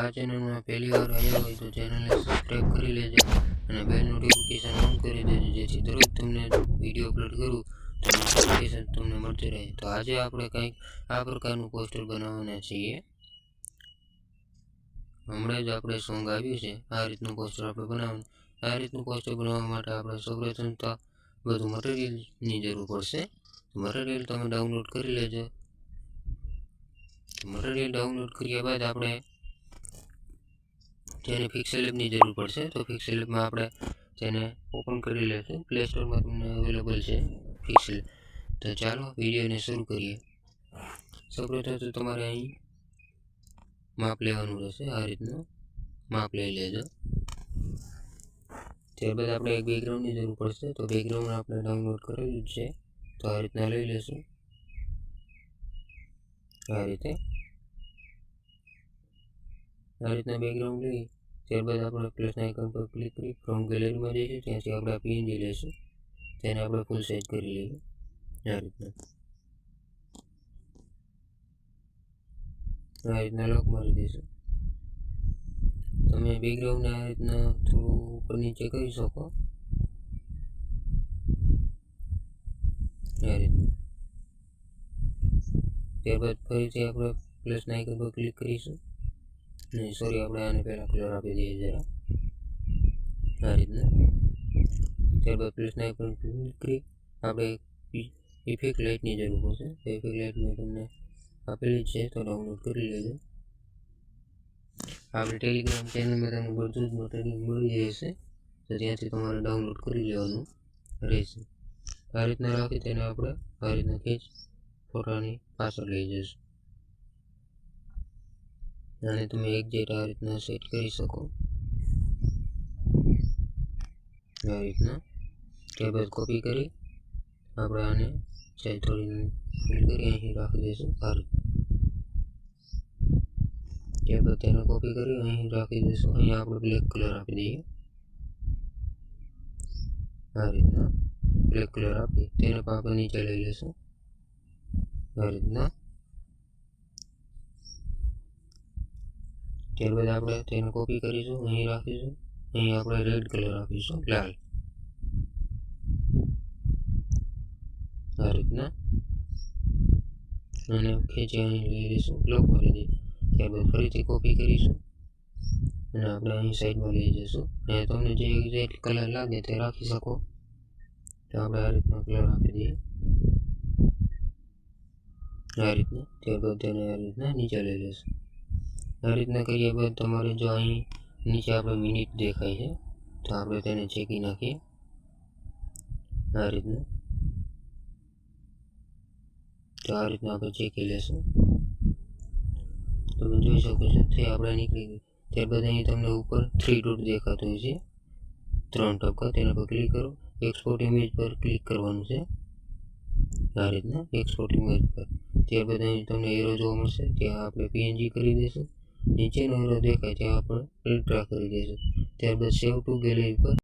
આ ચેનલમાં પહેલી વાર આવ્યા હોય તો ચેનલને સબસ્ક્રાઈબ કરી લેજો અને બેલ નોટિફિકેશન ઓન કરી દેજો, જેથી દરરોજ તમને વીડિયો અપલોડ કરું તો નોટિફિકેશન તમને મળતી રહે. તો આજે આપણે કંઈક આ પ્રકારનું પોસ્ટર બનાવવાના છીએ. હમણાં જ આપણે સોંગ આવ્યું છે, આ રીતનું પોસ્ટર આપણે બનાવવાનું. આ રીતનું પોસ્ટર બનાવવા માટે આપણે સૌપ્રથમ તો બધું મટીરિયલની જરૂર પડશે. મટીરિયલ તમે ડાઉનલોડ કરી લેજો. મટીરિયલ ડાઉનલોડ કર્યા બાદ આપણે જેને પિક્સેલ એપની જરૂર પડશે, તો પિક્સેલ એપમાં આપણે તેને ઓપન કરી લેશું પ્લે સ્ટોરમાં તમને અવેલેબલ છે પિક્સેલ તો ચાલો વિડીયોને શરૂ કરીએ. સૌપ્રથમ તો તમારે અહીં માપ લેવાનું રહેશે, આ રીતનું માપ લઈ લેજો. ત્યારબાદ આપણે એક બેકગ્રાઉન્ડની જરૂર પડશે, તો બેકગ્રાઉન્ડ આપણે ડાઉનલોડ કરેલું છે, તો આ રીતના લઈ લેશું. આ રીતે. આ રીતના બેકગ્રાઉન્ડ લઈ ત્યારબાદ આપણે પ્લસ આઇકન પર ક્લિક કરી ફ્રોમ ગેલેરીમાં જઈશું ત્યાંથી આપણે પીએનજી લેશું. તેને આપણે ફૂલ સાઇઝ કરી લઈએ. આ રીતના. આ રીતના લોક મારી દઈશું. તમે બેકગ્રાઉન્ડ આ રીતના થોડું ઉપર નીચે કરી શકો. આ રીતના. ત્યારબાદ ફરીથી આપણે પ્લસના આઇકન પર ક્લિક કરીશું. નહીં સોરી આપણે આને પહેલાં કલર આપી દઈએ જરા. આ રીતના. ત્યારબાદ પ્લસ આઇકન ક્લિક કરી આપણે ઇફેક્ટ લાઇટની જરૂર પડશે. ઇફેક્ટ લાઇટ મેં તમને આપેલી છે, તો ડાઉનલોડ કરી લેજો. આપણે ટેલિગ્રામ ચેનલમાં તમને બધું જ મટીરિયલ મળી જશે. તો ત્યાંથી તમારે ડાઉનલોડ કરી લેવાનું રહેશે. આ રીતના રાખી તેને આપણે આ રીતના ખેંચ, ફોટાની પાછળ લઈ જઈશું. અને તમે એક્ઝેક્ટ આ રીતના સેટ કરી શકો આ રીતના ત્યારબાદ કોપી કરી આપણે આને સાઈડ થોડી ફિલ કરી અહીં રાખી દઈશું આ રીતે ત્યારબાદ તેને કોપી કરી અહીં રાખી દઈશું અહીંયા આપણે બ્લેક કલર આપી દઈએ આ રીતના બ્લેક કલર આપી તેને પણ આપણે નીચે લઈ લઈશું આ રીતના ત્યારબાદ આપણે તેને કોપી કરીશું અહીં રાખીશું અહીં આપણે રેડ કલર આપીશું લાલ આ રીતના અને ખેંચી અહીં લઈ લઈશું બ્લોક કરી દઈએ ત્યારબાદ ફરીથી કોપી કરીશું અને આપણે અહીં સાઈડમાં લઈ જઈશું અને તમને જે એક્ઝેક્ટ કલર લાગે તે રાખી શકો તો આપણે આ રીતના કલર આપી દઈએ આ રીતના ત્યારબાદ તેને આ રીતના નીચે લઈ લઈશું આ રીતના કર્યા બાદ તમારે જો અહીં નીચે આપણે મિનિટ દેખાય છે તો આપણે તેને ચેકી નાખીએ આ રીતના તો આ રીતના આપણે ચેકી લેશું તમે જોઈ શકો છો તે આપણે નીકળી ગઈ ત્યારબાદ અહીં તમને ઉપર થ્રી ડોટ દેખાતું હોય છે ત્રણ ટપકા તેના પર ક્લિક કરો એક્સપોર્ટ ઇમેજ પર ક્લિક કરવાનું છે આ રીતના એક્સપોર્ટ ઇમેજ પર ત્યારબાદ અહીં તમને એરો જોવા મળશે ત્યાં આપણે પીએનજી કરી દઈશું નીચેનો એરો દેખાય ત્યાં આપણે અલ્ટ્રા કરી દઈશું. ત્યારબાદ સેવ ટુ ગેલેરી પર